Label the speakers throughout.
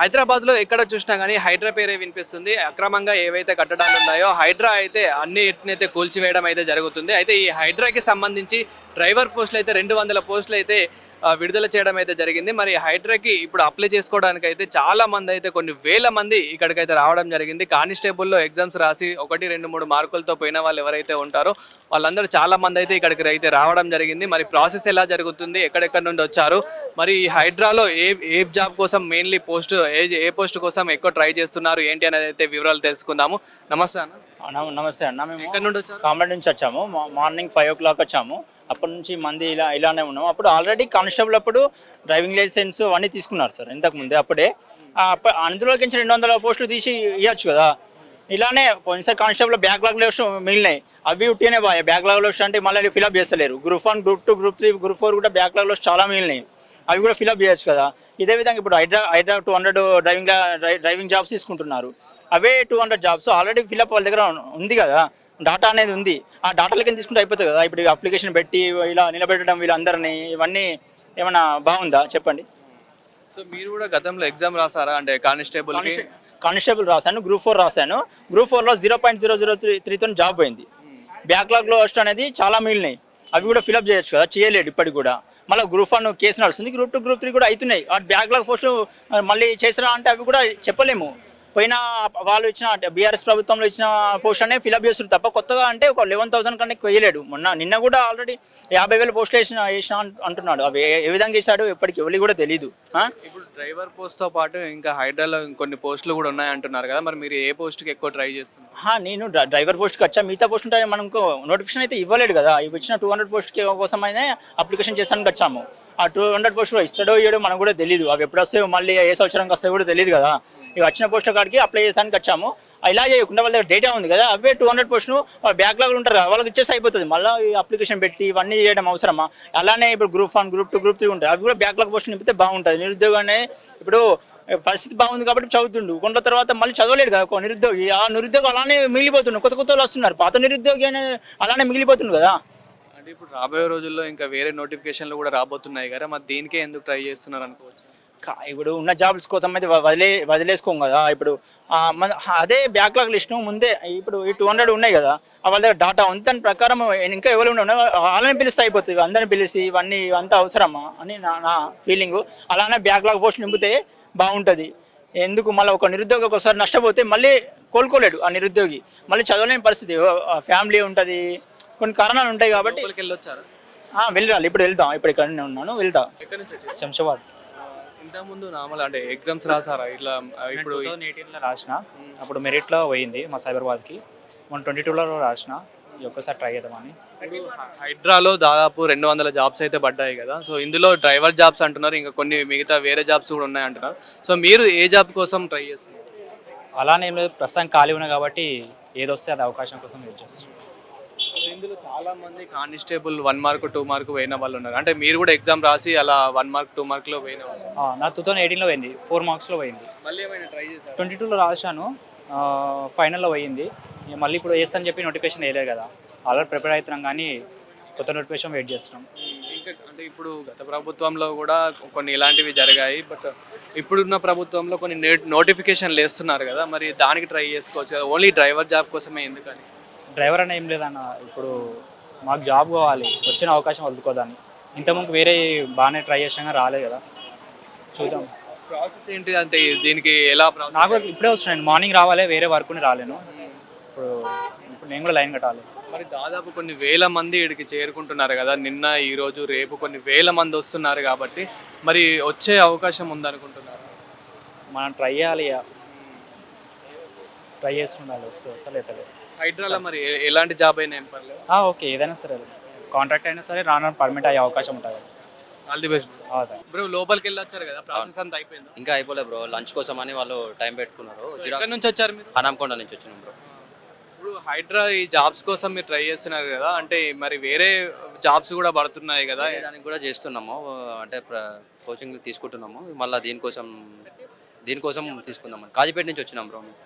Speaker 1: హైదరాబాద్లో ఎక్కడ చూసినా కానీ హైడ్రా పేరే వినిపిస్తుంది. అక్రమంగా ఏవైతే కట్టడాలు ఉన్నాయో హైడ్రా అయితే అన్నిటినైతే కూల్చివేయడం అయితే జరుగుతుంది. అయితే ఈ హైడ్రాకి సంబంధించి డ్రైవర్ పోస్టులు అయితే రెండు వందల పోస్టులు అయితే విడుదల చేయడం అయితే జరిగింది. మరి హైడ్రాకి ఇప్పుడు అప్లై చేసుకోవడానికి అయితే చాలా మంది అయితే కొన్ని వేల మంది ఇక్కడికైతే రావడం జరిగింది. కానిస్టేబుల్లో ఎగ్జామ్స్ రాసి ఒకటి రెండు మూడు మార్కులతో పోయిన వాళ్ళు ఎవరైతే ఉంటారో వాళ్ళందరూ చాలా మంది అయితే ఇక్కడికి అయితే రావడం జరిగింది. మరి ప్రాసెస్ ఎలా జరుగుతుంది? ఎక్కడెక్కడ నుండి వచ్చారు? మరి ఈ హైడ్రాలో ఏ ఏ జాబ్ కోసం మెయిన్లీ పోస్ట్ ఏ ఏ పోస్ట్ కోసం ఎక్కువ ట్రై చేస్తున్నారు? ఏంటి అనేది అయితే వివరాలు తెలుసుకుందాము. నమస్తే అన్న.
Speaker 2: నమ- నమస్తే అన్న. మేము
Speaker 1: ఎక్కడి నుండి వచ్చారు?
Speaker 2: కామెడీ నుంచి వచ్చాము. మార్నింగ్ ఫైవ్ ఓ క్లాక్ వచ్చాము. అప్పటి నుంచి మంది ఇలా ఇలానే ఉన్నాము. అప్పుడు ఆల్రెడీ కానిస్టేబుల్ అప్పుడు డ్రైవింగ్ లైసెన్స్ అవన్నీ తీసుకున్నారు సార్ ఇంతకుముందు అప్పుడే. అందులోకి నుంచి రెండు వందల పోస్టులు తీసి ఇవ్వచ్చు కదా. ఇలానే పోయినసారి కానిస్టేబుల్ బ్యాక్లాగ్ లిస్ట్ మిగిలినాయి. అవి ఉట్టినే బాయ్ బ్యాక్లాగ్ లిస్ట్ అంటే మళ్ళీ ఫిల్అప్ చేస్తలేరు. Group one group two group three group four కూడా బ్యాక్లాగ్ లిస్ట్ చాలా మిగిలినాయి. అవి కూడా ఫిల్అప్ చేయొచ్చు కదా. ఇదే విధంగా ఇప్పుడు Hydraa Hydraa two hundred driving driving jobs తీసుకుంటున్నారు. అవే two hundred jobs already fill up వాళ్ళ దగ్గర ఉంది కదా. డాటా అనేది ఉంది. ఆ డాటాలకి తీసుకుంటే అయిపోతుంది కదా. ఇప్పుడు అప్లికేషన్ పెట్టి ఇలా నిలబెట్టడం వీళ్ళందరినీ ఇవన్నీ ఏమైనా బాగుందా? చెప్పండి.
Speaker 1: సో మీరు కూడా గతంలో ఎగ్జామ్ రాసారా? అంటే కానిస్టేబుల్
Speaker 2: కానిస్టేబుల్ రాశాను గ్రూప్ ఫోర్ రాశాను. గ్రూప్ ఫోర్లో zero point zero zero three త్రీతో job పోయింది. బ్యాక్లాగ్లో వస్ట్ అనేది చాలా మిగిలినాయి. అవి కూడా ఫిలప్ చేయొచ్చు కదా చేయలేడు ఇప్పటికి కూడా. మళ్ళీ గ్రూప్ వన్ కేసు నడుస్తుంది. గ్రూప్ టూ గ్రూప్ త్రీ కూడా అవుతున్నాయి. ఆ బ్యాక్లాగ్ పోస్ట్ మళ్ళీ చేసిరా అంటే అవి కూడా చెప్పలేము. పోయిన వాళ్ళు ఇచ్చిన బీఆర్ఎస్ ప్రభుత్వంలో ఇచ్చిన పోస్ట్ అనే ఫిలప్ చేస్తారు తప్ప కొత్తగా అంటే ఒక లెవెన్ థౌసండ్ కన్నా ఎక్కువ వేయలేడు. మొన్న నిన్న కూడా ఆల్రెడీ యాభై వేల పోస్టులు వేసిన వేసిన అంట- అంటున్నాడు. అవి ఏ- విధంగా వేసాడు ఎప్పటికి ఎవరికి కూడా తెలియదు?
Speaker 1: ఇప్పుడు డ్రైవర్ పోస్ట్తో పాటు ఇంకా హైడ్రాలో ఇంకొన్ని పోస్టులు కూడా ఉన్నాయి అంటున్నారు కదా. మరి మీరు ఏ పోస్ట్కి ఎక్కువ ట్రై చేస్తున్నారు?
Speaker 2: నేను డ్ర- డ్రైవర్ పోస్ట్కి వచ్చా. మిగతా పోస్ట్ ఉంటే మనకు నోటిఫికేషన్ అయితే ఇవ్వలేడు కదా. ఇవి ఇచ్చిన టూ హండ్రెడ్ పోస్ట్కి కోసం అయితే అప్లికేషన్ చేస్తానికి వచ్చాము. ఆ టూ హండ్రెడ్ పోస్ట్ ఇస్తాడో ఇయ్యడో మనకు కూడా తెలియదు అవి ఎప్పుడు వస్తాయో మళ్ళీ ఏ సంవత్సరంకి వస్తాయో కూడా తెలియదు కదా. ఇవి వచ్చిన పోస్ట్ కాడికి అప్లై చేస్తానికి వచ్చాము ఇలా చేయకుండా వాళ్ళ దగ్గర డేటా ఉంది కదా అవే టూ హండ్రెడ్ పర్సెంట్ వాళ్ళు బ్యాక్లాగ్ ఉంటారు కదా వాళ్ళకి ఇచ్చేసి అయిపోతుంది. మళ్ళీ అప్లికేషన్ పెట్టి ఇవన్నీ చేయడం అవసరమా? అలానే ఇప్పుడు group one group two group three ఉంటాయి. అవి కూడా బ్యాక్లాగ్ పోస్ట్ నింపితే బాగుంటుంది. నిరుద్యోగాన్ని ఇప్పుడు పరిస్థితి బాగుంది కాబట్టి చదువుతుండు. కొండ తర్వాత మళ్ళీ చదవలేడు కదా ఒక నిరుద్యోగి. ఆ నిరుద్యోగి అలానే మిగిలిపోతుండు. కొత్త కొత్త వాళ్ళు వస్తున్నారు. పాత నిరుద్యోగి అనే అలానే మిగిలిపోతుండు కదా.
Speaker 1: అంటే ఇప్పుడు రాబోయే రోజుల్లో ఇంకా వేరే నోటిఫికేషన్లు కూడా రాబోతున్నాయి కదా. మరి దీనికే ఎందుకు ట్రై చేస్తున్నారు అనుకోవచ్చు?
Speaker 2: ఇప్పుడు ఉన్న జాబ్స్ కోసం అయితే వదిలే వదిలేసుకోం కదా ఇప్పుడు మన అదే బ్యాక్లాగ్ లిస్ట్ ముందే ఇప్పుడు ఈ టూ హండ్రెడ్ ఉన్నాయి కదా వాళ్ళ దగ్గర డాటా ఉంది దాని ప్రకారం ఇంకా ఎవరు ఉన్నా వాళ్ళని పిలిస్తే అయిపోతుంది అందరిని పిలిచి ఇవన్నీ ఇవంతా అవసరమా అని నా నా ఫీలింగ్ అలానే బ్యాక్లాగ్ పోస్ట్ నింపితే బాగుంటుంది. ఎందుకు మళ్ళీ ఒక నిరుద్యోగి ఒకసారి నష్టపోతే మళ్ళీ కోలుకోలేడు ఆ నిరుద్యోగి. మళ్ళీ చదవలేని పరిస్థితి. ఫ్యామిలీ ఉంటుంది కొన్ని కారణాలు ఉంటాయి కాబట్టి.
Speaker 1: వెళ్ళొచ్చారా?
Speaker 2: ఆ, వెళ్ళాలి ఇప్పుడు వెళ్తాం ఇప్పుడు ఇక్కడ ఉన్నాను వెళ్తా
Speaker 3: శంషాబాద్.
Speaker 1: ఇంతకుముందు నార్మల్ అంటే ఎగ్జామ్స్ రాసారా? ఇట్లా ఇప్పుడు
Speaker 3: టూ థౌసండ్ ఎయిటీన్లో రాసిన. అప్పుడు మెరిట్లో పోయింది మా సైబరాబాద్కి. వన్ ట్వంటీ టూలో రాసిన. ఈ ఒక్కసారి ట్రై చేద్దామని.
Speaker 1: హైడ్రాలో దాదాపు రెండు వందల జాబ్స్ అయితే పడ్డాయి కదా. సో ఇందులో డ్రైవర్ జాబ్స్ అంటున్నారు. ఇంకా కొన్ని మిగతా వేరే జాబ్స్ కూడా ఉన్నాయి అంటున్నారు. సో మీరు ఏ జాబ్ కోసం ట్రై చేస్తున్నారు?
Speaker 3: అలానే ఏం లేదు. ప్రస్తుతం ఖాళీ ఉన్నా కాబట్టి ఏది వస్తే అది అవకాశం కోసం వెయిట్ చేస్తాం
Speaker 1: ఇందులో చాలా మంది constable one mark two mark పోయిన వాళ్ళు ఉన్నారు. అంటే మీరు కూడా ఎగ్జామ్ రాసి అలా వన్ మార్క్ టూ మార్క్లో పోయిన వాళ్ళు
Speaker 3: నా టూ థౌసండ్ ఎయిటీన్లో పోయింది. ఫోర్ మార్క్స్లో పోయింది.
Speaker 1: మళ్ళీ ఏమైనా ట్రై చేశారు?
Speaker 3: ట్వంటీ టూలో రాశాను. ఫైనల్లో పోయింది. మళ్ళీ ఇప్పుడు వేస్తాను చెప్పి నోటిఫికేషన్ వేయలేదు కదా. ఆల్రెడీ ప్రిపేర్ అవుతున్నాం కానీ కొత్త నోటిఫికేషన్ వెయిట్ చేస్తున్నాం.
Speaker 1: ఇంకా అంటే ఇప్పుడు గత ప్రభుత్వంలో కూడా కొన్ని ఇలాంటివి జరిగాయి. బట్ ఇప్పుడున్న ప్రభుత్వంలో కొన్ని నోటిఫికేషన్లు వేస్తున్నారు కదా. మరి దానికి ట్రై చేసుకోవచ్చు కదా. ఓన్లీ డ్రైవర్ జాబ్ కోసమే ఎందుకని?
Speaker 3: డ్రైవర్ అన్న ఏం లేదన్న ఇప్పుడు మాకు జాబ్ కావాలి వచ్చిన అవకాశం వదులుకోదాన్ని ఇంతకుముందు వేరే బాగానే ట్రై చేసాం కానీ రాలేదు కదా. చూద్దాం.
Speaker 1: ప్రాసెస్ ఏంటి అంటే దీనికి ఎలా ప్రాసెస్
Speaker 3: నాకు ఇప్పుడే వస్తున్నాను మార్నింగ్ రావాలి వేరే వర్క్ రాలేను. ఇప్పుడు ఇప్పుడు నేను కూడా లైన్ కట్టాలి.
Speaker 1: మరి దాదాపు కొన్ని వేల మంది ఇక్కడికి చేరుకుంటున్నారు కదా. నిన్న ఈ రోజు రేపు కొన్ని వేల మంది వస్తున్నారు కాబట్టి మరి వచ్చే అవకాశం ఉందనుకుంటున్నారు.
Speaker 3: మనం ట్రై చేయాలి ట్రై చేస్తుండాలి వస్తుంది అసలు ఎత్తలేదు
Speaker 1: హైడ్రాలో మరి ఎలాంటి జాబ్ అయినా ఏం పర్లేదు.
Speaker 3: ఆ, ఓకే ఏదైనా సరే. కాంట్రాక్ట్ అయినా సరే రాను పర్మిట్ అయ్యే అవకాశం ఉంటుంది.
Speaker 1: All the best bro. లోపలికి వెళ్ళి వచ్చారు కదా ప్రాసెస్ అంతా అయిపోయింది?
Speaker 4: ఇంకా అయిపోలే బ్రో లంచ్ కోసం అని వాళ్ళు టైం పెట్టుకున్నారు.
Speaker 1: ఎక్కడి నుంచి వచ్చారు మీరు?
Speaker 4: హనాంకొండ నుంచి వచ్చినాం బ్రో.
Speaker 1: ఇప్పుడు హైడ్రా ఈ జాబ్స్ కోసం మీరు ట్రై చేస్తున్నారు కదా అంటే మరి వేరే జాబ్స్ కూడా పడుతున్నాయి కదా.
Speaker 4: దానికి కూడా చేస్తున్నాము అంటే కోచింగ్ తీసుకుంటున్నాము మళ్ళీ దీనికోసం దీనికోసం తీసుకుందామని. కాజీపేట నుంచి వచ్చినాం బ్రో మేము.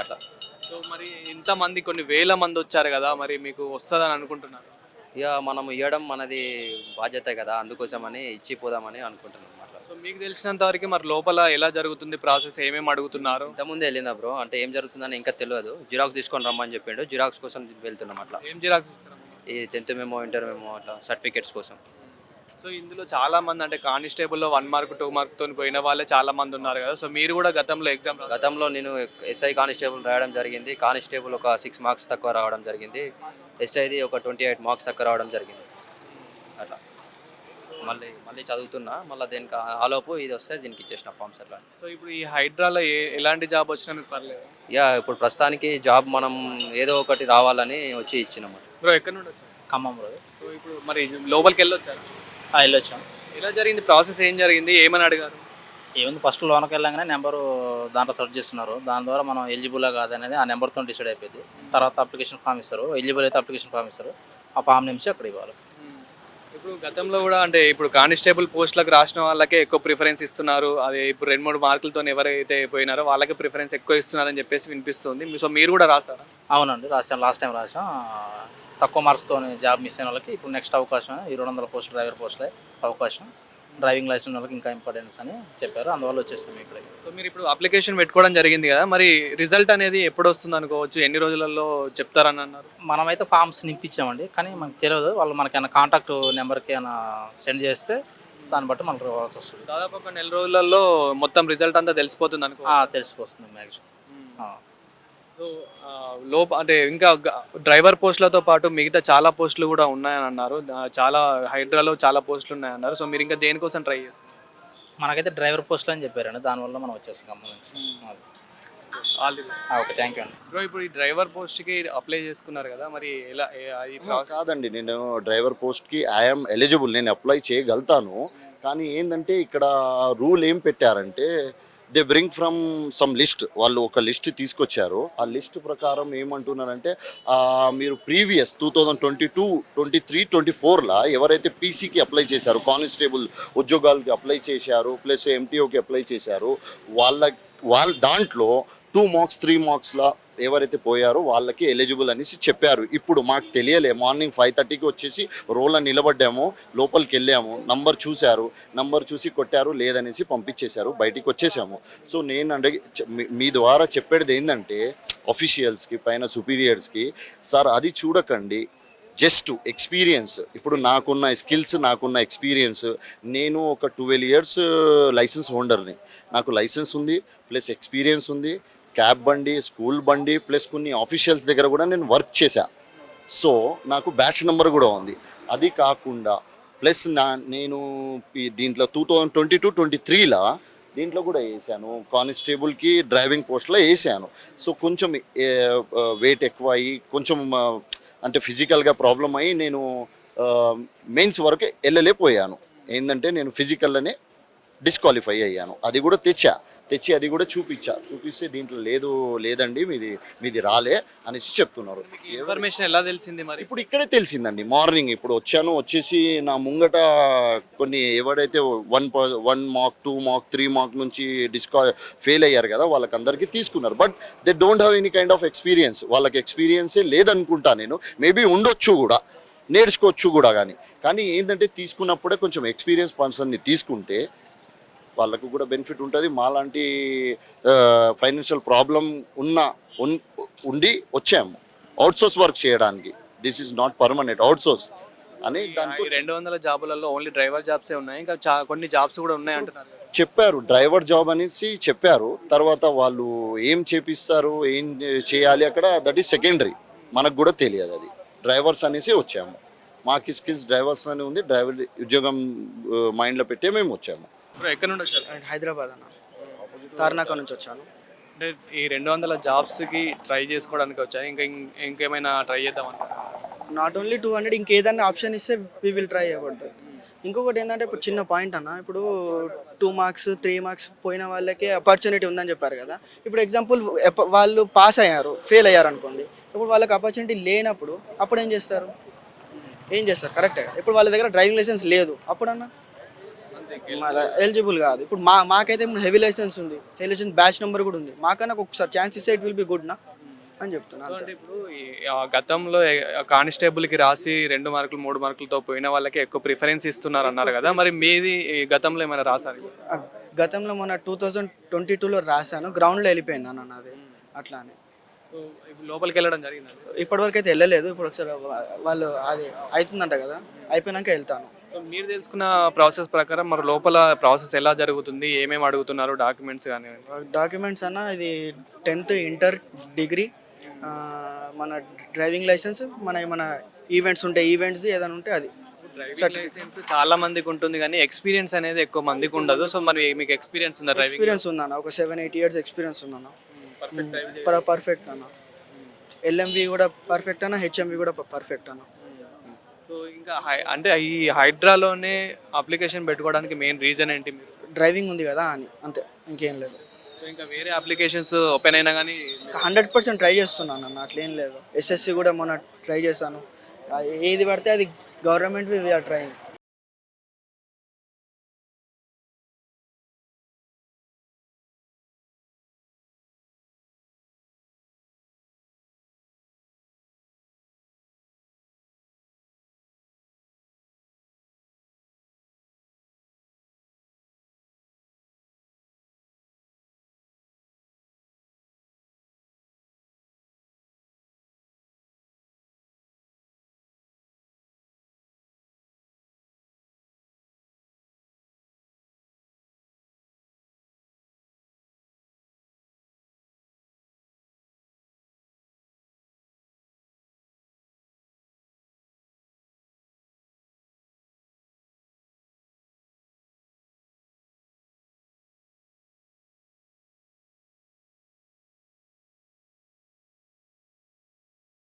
Speaker 4: అట్లా.
Speaker 1: సో మరి ఇంతమంది కొన్ని వేల మంది వచ్చారు కదా మరి మీకు వస్తుందని అనుకుంటున్నారు?
Speaker 4: ఇక మనం ఇవ్వడం మనది బాధ్యత కదా అందుకోసమని ఇచ్చి పోదామని అనుకుంటున్నాం
Speaker 1: సో మీకు తెలిసినంత వరకు మరి లోపల ఎలా జరుగుతుంది ప్రాసెస్ ఏమేమి అడుగుతున్నారు?
Speaker 4: ఇంతకుముందే వెళ్ళినా బ్రో? అంటే ఏం జరుగుతుందని ఇంకా తెలియదు. జిరాక్స్ తీసుకొని రమ్మని చెప్పిండు. జిరాక్స్ కోసం వెళ్తున్నాం అట్లా.
Speaker 1: ఏం జిరాక్స్ తీసుకురమ్మన్నారు?
Speaker 4: ఈ టెన్త్ మేమో ఇంటర్ మేమో అట్లా సర్టిఫికేట్స్ కోసం.
Speaker 1: సో ఇందులో చాలా మంది అంటే కానిస్టేబుల్లో వన్ మార్క్ టూ మార్క్ తోని పోయిన వాళ్ళే చాలా మంది ఉన్నారు కదా. సో మీరు కూడా గతంలో ఎగ్జామ్
Speaker 4: గతంలో నేను ఎస్ఐ కానిస్టేబుల్ రాయడం జరిగింది. కానిస్టేబుల్ ఒక సిక్స్ మార్క్స్ తక్కువ రావడం జరిగింది. ఎస్ఐది ఒక ట్వంటీ ఎయిట్ మార్క్స్ తక్కువ రావడం జరిగింది. అట్లా. మళ్ళీ మళ్ళీ చదువుతున్నా. మళ్ళీ దీనికి ఆలోపు ఇది వస్తే దీనికి ఇచ్చేసిన ఫామ్స్ అట్లా
Speaker 1: సో ఇప్పుడు ఈ హైడ్రాలో ఏ ఎలాంటి జాబ్ వచ్చినా మీకు పర్లేదు?
Speaker 4: యా ఇప్పుడు ప్రస్తుతానికి జాబ్ మనం ఏదో ఒకటి రావాలని వచ్చి ఇచ్చినాము
Speaker 1: బ్రో ఎక్కడ నుండి వచ్చారు?
Speaker 3: ఖమ్మం రోజు
Speaker 1: సో ఇప్పుడు మరి లోపలికి వెళ్ళొచ్చారు?
Speaker 3: వెళ్ళొచ్చాం.
Speaker 1: ఎలా జరిగింది ప్రాసెస్ ఏం జరిగింది ఏమని అడిగారు?
Speaker 3: ఏముంది ఫస్ట్ లోనకి వెళ్ళగానే నెంబరు దాంట్లో సెర్చ్ చేస్తున్నారు. దాని ద్వారా మనం ఎలిజిబుల్ కాదనేది ఆ నెంబర్తో డిసైడ్ అయిపోయింది. తర్వాత అప్లికేషన్ ఫామ్ ఇస్తారు. ఎలిజిబుల్ అయితే అప్లికేషన్ ఫామ్ ఇస్తారు. ఆ ఫామ్ నుంచి అక్కడ ఇవ్వాలి.
Speaker 1: ఇప్పుడు గతంలో కూడా అంటే ఇప్పుడు కానిస్టేబుల్ పోస్టులకు రాసిన వాళ్ళకే ఎక్కువ ప్రిఫరెన్స్ ఇస్తున్నారు. అది ఇప్పుడు రెండు మూడు మార్కులతో ఎవరైతే పోయినారో వాళ్ళకి ప్రిఫరెన్స్ ఎక్కువ ఇస్తున్నారని చెప్పేసి వినిపిస్తుంది. సో మీరు కూడా రాసారా?
Speaker 3: అవునండి రాసాం లాస్ట్ టైం రాసాం తక్కువ మార్క్స్తో జాబ్ మిస్ అయిన వాళ్ళకి ఇప్పుడు నెక్స్ట్ అవకాశం ఈ రెండు వందల పోస్ట్ డ్రైవర్ పోస్టులే అవకాశం. డ్రైవింగ్ లైసెన్స్ వాళ్ళకి ఇంకా ఇంపార్టెన్స్ అని చెప్పారు. అందువల్ల వచ్చేసాం ఇక్కడికి.
Speaker 1: సో మీరు ఇప్పుడు అప్లికేషన్ పెట్టుకోవడం జరిగింది కదా మరి రిజల్ట్ అనేది ఎప్పుడు వస్తుంది అనుకోవచ్చు? ఎన్ని రోజులలో చెప్తారని అన్నారు?
Speaker 3: మనమైతే ఫామ్స్ నింపించామండి కానీ మనకు తెలియదు. వాళ్ళు మనకైనా కాంటాక్ట్ నెంబర్కి ఏమైనా సెండ్ చేస్తే దాన్ని బట్టి మనకు రావాల్సి వస్తుంది.
Speaker 1: దాదాపు ఒక నెల రోజులలో మొత్తం రిజల్ట్ అంతా తెలిసిపోతుంది అనుకో
Speaker 3: తెలిసిపోతుంది మ్యాక్సిమం
Speaker 1: సో లోప అంటే ఇంకా డ్రైవర్ పోస్టులతో పాటు మిగతా చాలా పోస్టులు కూడా ఉన్నాయని అన్నారు. చాలా హైడ్రాలో చాలా పోస్టులు ఉన్నాయన్నారు సో మీరు ఇంకా దేనికోసం ట్రై చేస్తారు
Speaker 3: మనకైతే డ్రైవర్ పోస్టులు అని చెప్పారండి. దానివల్ల మనం వచ్చేసాం ఖమ్మం నుంచి అది.
Speaker 1: All the
Speaker 3: ah, okay. Thank you అండి.
Speaker 1: బ్రో ఇప్పుడు ఈ డ్రైవర్ పోస్ట్కి అప్లై చేసుకున్నారు కదా మరి ఎలా
Speaker 5: కాదండి. నేను డ్రైవర్ పోస్ట్కి ఐఎమ్ ఎలిజిబుల్. నేను అప్లై చేయగలుగుతాను కానీ ఏంటంటే ఇక్కడ రూల్ ఏం పెట్టారంటే they bring from some list వాళ్ళు ఒక లిస్ట్ తీసుకొచ్చారు. ఆ లిస్ట్ ప్రకారం ఏమంటున్నారంటే మీరు previous two thousand twenty two twenty three twenty ఫోర్లో ఎవరైతే పీసీకి అప్లై చేశారు కానిస్టేబుల్ ఉద్యోగాలకి అప్లై చేశారు ప్లస్ ఎంటీఓకి అప్లై చేశారు వాళ్ళ వాళ్ళ దాంట్లో టూ మార్క్స్ త్రీ మార్క్స్లా ఎవరైతే పోయారో వాళ్ళకి ఎలిజిబుల్ అనేసి చెప్పారు. ఇప్పుడు మాకు తెలియలే. మార్నింగ్ ఫైవ్ థర్టీకి వచ్చేసి రోల నిలబడ్డాము లోపలికి వెళ్ళాము నంబర్ చూశారు నంబర్ చూసి కొట్టారు లేదనేసి పంపించేశారు బయటికి వచ్చేసాము. సో నేను అడిగి మీ- మీ ద్వారా చెప్పేది ఏంటంటే అఫీషియల్స్కి పైన సుపీరియర్స్కి సార్ అది చూడకండి. Just experience. ఇప్పుడు నాకున్న స్కిల్స్ నాకున్న ఎక్స్పీరియన్స్. నేను ఒక ట్వెల్వ్ ఇయర్స్ లైసెన్స్ హోల్డర్ని. నాకు లైసెన్స్ ఉంది ప్లస్ ఎక్స్పీరియన్స్ ఉంది క్యాబ్ బండి స్కూల్ బండి ప్లస్ కొన్ని ఆఫీషియల్స్ దగ్గర కూడా నేను వర్క్ చేశా. సో నాకు బ్యాచ్ నెంబర్ కూడా ఉంది. అది కాకుండా ప్లస్ నా నేను దీంట్లో two thousand twenty two twenty త్రీలో దీంట్లో కూడా వేసాను. కానిస్టేబుల్కి డ్రైవింగ్ పోస్ట్లో వేసాను. సో కొంచెం వెయిట్ ఎక్కువ అయ్యి కొంచెం అంటే ఫిజికల్గా ప్రాబ్లం అయ్యి నేను మెయిన్స్ వరకు వెళ్ళలేకపోయాను. ఏంటంటే నేను ఫిజికల్లోనే డిస్క్వాలిఫై అయ్యాను. అది కూడా తెచ్చా. తెచ్చి అది కూడా చూపించా. చూపిస్తే దీంట్లో లేదు లేదండి మీది మీది రాలే అనేసి చెప్తున్నారు.
Speaker 1: ఇన్ఫర్మేషన్ ఎలా తెలిసింది మరి?
Speaker 5: ఇప్పుడు ఇక్కడే తెలిసిందండి మార్నింగ్ ఇప్పుడు వచ్చాను వచ్చేసి నా ముంగట కొన్ని ఎవరైతే one one mark two mark three mark నుంచి డిస్కా ఫెయిల్ అయ్యారు కదా వాళ్ళకందరికీ తీసుకున్నారు. But they don't have any kind of experience. వాళ్ళకి ఎక్స్పీరియన్సే లేదనుకుంటా నేను. మేబీ ఉండొచ్చు కూడా నేర్చుకోవచ్చు కూడా కానీ కానీ ఏంటంటే తీసుకున్నప్పుడే కొంచెం ఎక్స్పీరియన్స్ పర్సన్ని తీసుకుంటే వాళ్ళకు కూడా బెనిఫిట్ ఉంటుంది. మాలాంటి ఫైనాన్షియల్ ప్రాబ్లం ఉన్న ఉన్- ఉండి వచ్చాము. అవుట్సోర్స్ వర్క్ చేయడానికి. This is not permanent outsource అని దానికి
Speaker 1: రెండు వందల జాబులలో ఓన్లీ డ్రైవర్ జాబ్సే ఉన్నాయి? ఇంకా కొన్ని జాబ్స్ కూడా ఉన్నాయి అంటున్నారు.
Speaker 5: చెప్పారు. డ్రైవర్ జాబ్ అనేసి చెప్పారు. తర్వాత వాళ్ళు ఏం చేపిస్తారు? ఏం చేయాలి అక్కడ? దట్ ఈస్ సెకండరీ మనకు కూడా తెలియదు అది. డ్రైవర్స్ అనేసి వచ్చాము. మాకు స్కిల్స్ డ్రైవర్స్ అని ఉంది. డ్రైవర్ ఉద్యోగం మైండ్లో పెట్టే మేము వచ్చాము.
Speaker 1: బ్రో ఎక్కడ నుండి వచ్చారు?
Speaker 6: హైదరాబాద్ అన్న. తార్నాక నుంచి వచ్చాను.
Speaker 1: అంటే ఈ రెండు వందల జాబ్స్కి ట్రై చేసుకోవడానికి వచ్చారు? ఇంకా ఇంకేమైనా ట్రై చేద్దాం
Speaker 6: నాట్ ఓన్లీ టూ హండ్రెడ్ ఇంకేదన్నా ఆప్షన్ ఇస్తే వీ విల్ ట్రై దట్ ఇంకొకటి ఏంటంటే ఇప్పుడు చిన్న పాయింట్ అన్న ఇప్పుడు టూ మార్క్స్ త్రీ మార్క్స్ పోయిన వాళ్ళకి ఆపర్చునిటీ ఉందని చెప్పారు కదా. ఇప్పుడు ఎగ్జాంపుల్ వాళ్ళు పాస్ అయ్యారు ఫెయిల్ అయ్యారు అనుకోండి. ఇప్పుడు వాళ్ళకి ఆపర్చునిటీ లేనప్పుడు అప్పుడు ఏం చేస్తారు? ఏం చేస్తారు? కరెక్టే ఇప్పుడు వాళ్ళ దగ్గర డ్రైవింగ్ లైసెన్స్ లేదు. అప్పుడన్నా? ఎలిజిబుల్ కాదు. ఇప్పుడు మా మాకైతే హెవీ లైసెన్స్ ఉంది. హెవీ లైసెన్స్ బ్యాచ్ నెంబర్ కూడా ఉంది. మాకన్నా ఒకసారి ఛాన్స్ ఇస్తే ఇట్ విల్ బి గుడ్ నా? అని చెప్తున్నా
Speaker 1: అంటే
Speaker 6: అంతే
Speaker 1: ఇప్పుడు గతంలో కానిస్టేబుల్కి రాసి రెండు మార్కులు మూడు మార్కులతో పోయిన వాళ్ళకి ఎక్కువ ప్రిఫరెన్స్ ఇస్తున్నారు అన్నారు కదా. మరి మీది గతంలో ఏమైనా రాసారు
Speaker 6: గతంలో మొన్న టూ థౌజండ్ ట్వంటీ టూలో రాశాను. గ్రౌండ్లో వెళ్ళిపోయింది అన్న నాది. అట్లా అని
Speaker 1: సో ఇప్పుడు లోపలికి వెళ్ళడం జరిగింది?
Speaker 6: ఇప్పటివరకు అయితే వెళ్ళలేదు. ఇప్పుడు ఒకసారి వాళ్ళు అది అవుతుందంట కదా. అయిపోయినాక వెళ్తాను.
Speaker 1: మీరు తెలుసుకున్న ప్రాసెస్ ప్రకారం మరి లోపల ప్రాసెస్ ఎలా జరుగుతుంది? ఏమేమి అడుగుతున్నారు? డాక్యుమెంట్స్ కానీ
Speaker 6: డాక్యుమెంట్స్ అన్న ఇది టెన్త్ ఇంటర్ డిగ్రీ మన డ్రైవింగ్ లైసెన్స్ మన ఏమైనా ఈవెంట్స్ ఉంటాయి ఈవెంట్స్ ఏదైనా ఉంటే అది.
Speaker 1: లైసెన్స్ చాలా మందికి ఉంటుంది కానీ ఎక్స్పీరియన్స్ అనేది ఎక్కువ మందికి ఉండదు. సో మరి మీకు ఎక్స్పీరియన్స్ ఉందా డ్రైవింగ్?
Speaker 6: ఎక్స్పీరియన్స్ ఉందన్న ఒక సెవెన్ ఎయిట్ ఇయర్స్ ఎక్స్పీరియన్స్ ఉందన్న. పర్ పర్ఫెక్ట్ అన్న. ఎల్ఎంవి కూడా పర్ఫెక్ట్ అన్న హెచ్ఎంవి కూడా పర్ఫెక్ట్ అన్న.
Speaker 1: సో ఇంకా హై- అంటే ఈ హైడ్రాలోనే అప్లికేషన్ పెట్టుకోవడానికి మెయిన్ రీజన్ ఏంటి మీరు
Speaker 6: డ్రైవింగ్ ఉంది కదా అని అంతే ఇంకేం లేదు.
Speaker 1: సో ఇంకా వేరే అప్లికేషన్స్ ఓపెన్ అయినా కానీ
Speaker 6: హండ్రెడ్ పర్సెంట్ ట్రై చేస్తున్నాను అన్న అట్లేం లేదు. ఎస్ఎస్సి కూడా మొన్న ట్రై చేశాను. ఏది పడితే అది గవర్నమెంట్ వీఆర్ ట్రైయింగ్.